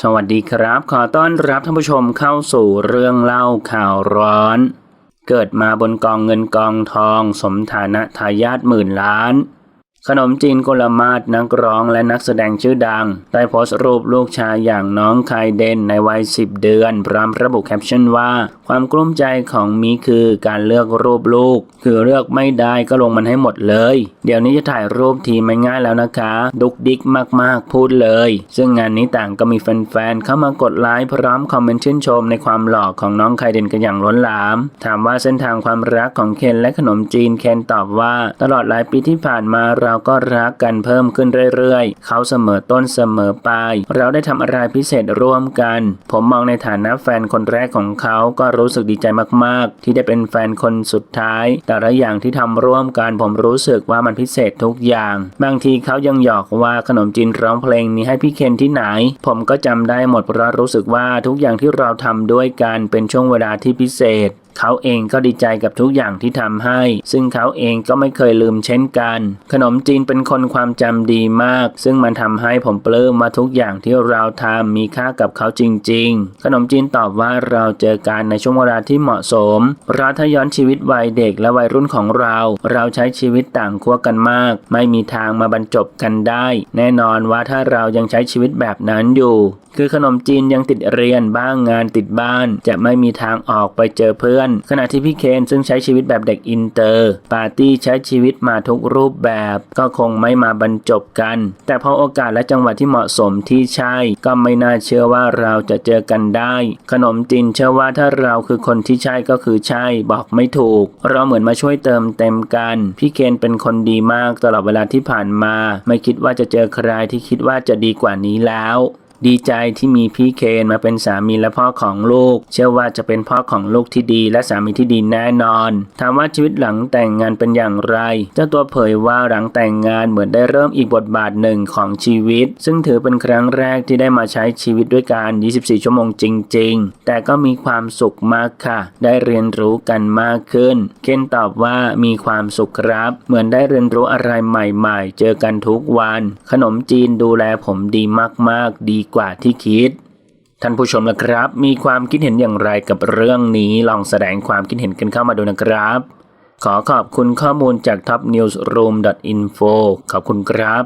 สวัสดีครับ ขอต้อนรับท่านผู้ชมเข้าสู่เรื่องเล่าข่าวร้อน เกิดมาบนกองเงินกองทอง สมฐานะทายาทหมื่นล้าน ขนมจีนกลมาศนักร้องและนักแสดงชื่อดัง ได้โพสต์รูปลูกชายอย่างน้องไคเดนในวัย 10 เดือน พร้อมระบุแคปชั่นว่า ความกลุ้มใจของมีคือการเลือกรูปลูก คือเลือกไม่ได้ก็ลงมันให้หมดเลย เดี๋ยวนี้จะถ่ายรูปทีไม่ง่ายแล้วนะคะ ดุกดิกมากๆพูดเลย ซึ่งงานนี้ต่างก็มีแฟนๆเข้ามากดไลค์พร้อมคอมเมนต์ชื่นชมในความหล่อของน้องไคเดนกันอย่างล้นหลาม ถามว่าเส้นทางความรักของเคนและขนมจีนเคนตอบว่า ตลอดหลายปีที่ผ่านมาเราราก็รักกันเพิ่มขึ้นเรื่อยๆ เขาเสมอต้นเสมอปลาย เราได้ทำอะไรพิเศษร่วมกัน ผมมองในฐานะแฟนคนแรกของเขาก็รู้สึกดีใจมากๆ ที่ได้เป็นแฟนคนสุดท้าย แต่ละอย่างที่ทำร่วมกันผมรู้สึกว่ามันพิเศษทุกอย่าง บางทีเขายังหยอกว่าขนมจีนร้องเพลงนี้ให้พี่เคนที่ไหน ผมก็จำได้หมดเพราะรู้สึกว่าทุกอย่างที่เราทำด้วยกันเป็นช่วงเวลาที่พิเศษ เขาเองก็ดีใจกับทุกอย่างที่ทำให้ ซึ่งเขาเองก็ไม่เคยลืมเช่นกัน ขนมจีนเป็นคนความจำดีมาก ซึ่งมันทำให้ผมปลื้มมาทุกอย่างที่เราทำมีค่ากับเขาจริง ๆ ขนมจีนตอบว่าเราเจอกันในช่วงเวลาที่เหมาะสมเราะถ้าย้อนชีวิตวัยเด็กและวัยรุ่นของเรา เราใช้ชีวิตต่างขั้วกันมาก ไม่มีทางมาบรรจบกันได้ แน่นอนว่าถ้าเรายังใช้ชีวิตแบบนั้นอยู่ คือขนมจีนยังติดเรียนบ้างงานติดบ้าน จะไม่มีทางออกไปเจอเพื่อนอนขณะที่พี่เคนซึ่งใช้ชีวิตแบบเด็กอินเตอร์ ปาร์ตี้ใช้ชีวิตมาทุกรูปแบบ ก็คงไม่มาบรรจบกัน แต่พอโอกาสและจังหวะที่เหมาะสมที่ใช่ ก็ไม่น่าเชื่อว่าเราจะเจอกันได้ ขนมจีนเชื่อว่าถ้าเราคือคนที่ใช่ก็คือใช่บอกไม่ถูก เราเหมือนมาช่วยเติมเต็มกัน พี่เคนเป็นคนดีมากตลอดเวลาที่ผ่านมา ไม่คิดว่าจะเจอใครที่คิดว่าจะดีกว่านี้แล้ว ดีใจที่มีพี่เคนมาเป็นสามีและพ่อของลูก เชื่อว่าจะเป็นพ่อของลูกที่ดีและสามีที่ดีแน่นอน ถามว่าชีวิตหลังแต่งงานเป็นอย่างไร เจ้าตัวเผยว่าหลังแต่งงานเหมือนได้เริ่มอีกบทบาทหนึ่งของชีวิต ซึ่งถือเป็นครั้งแรกที่ได้มาใช้ชีวิตด้วยกัน 24 ชั่วโมงจริง ๆ แต่ก็มีความสุขมากค่ะ ได้เรียนรู้กันมากขึ้น เคนตอบว่ามีความสุขครับ เหมือนได้เรียนรู้อะไรใหม่ ๆ เจอกันทุกวัน ขนมจีนดูแลผมดีมากๆ ดีกว่าที่คิด ท่านผู้ชมละครับ มีความคิดเห็นอย่างไรกับเรื่องนี้ลองแสดงความคิดเห็นกันเข้ามาดูนะครับ ขอขอบคุณข้อมูลจาก topnewsroom.info ขอบคุณครับ